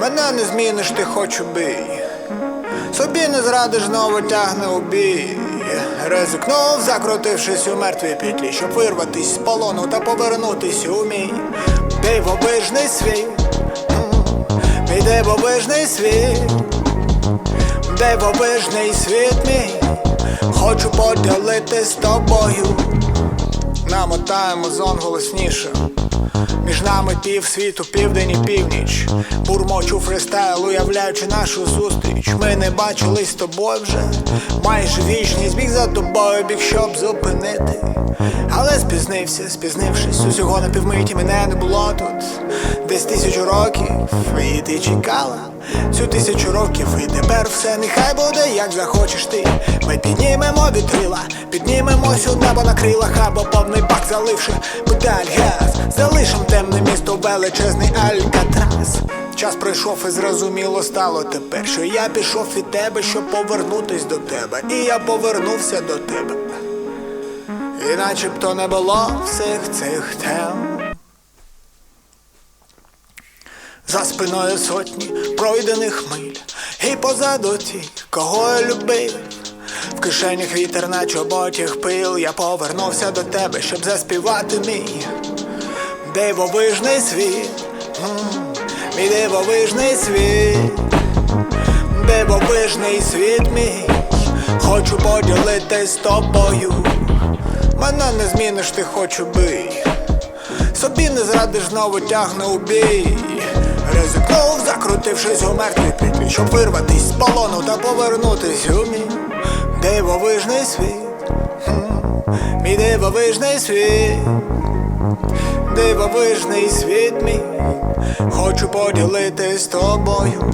Мене не зміниш, ти хоч убий. Собі не зрадиш, знову тягне у бій. Ризикнув, закрутившись у мертвій петлі, щоб вирватись з полону та повернутись у мій дивовижний світ. М, Мій дивовижний світ, дивовижний світ мій. Хочу поділити з тобою. Намотаємо зон голосніше. Між нами пів світу, південь і північ. Бурмочу фристайл, уявляючи нашу зустріч. Ми не бачились з тобою вже. Майже вічність біг за тобою, біг, щоб зупинити. Але спізнився, спізнившись, усього на півмиті мене не було тут. Десь тисячу років, і ти чекала. Цю тисячу років і тепер все нехай буде, як захочеш ти. Ми піднімемо вітрила, піднімемось у небо на крилах або повний бак заливши педаль газ. Залишим темне місто величезний Алькатрас. Час пройшов і зрозуміло стало тепер, що я пішов від тебе, щоб повернутись до тебе, і я повернувся до тебе. І начебто не було всіх цих тем. За спиною сотні пройдених миль, і позаду ті, кого я любив. В кишенях вітер на чоботях пил, я повернувся до тебе, щоб заспівати мій дивовижний світ, мій дивовижний світ, дивовижний світ мій, хочу поділити з тобою. Мене не зміниш, ти хоч убий. Собі не зрадиш, знову тягне у бій. Ризикнув, закрутившись у мертвій петлі, щоб вирватись з полону та повернутись у мій дивовижний світ. Мій дивовижний світ, дивовижний світ мій. Хочу поділити з тобою.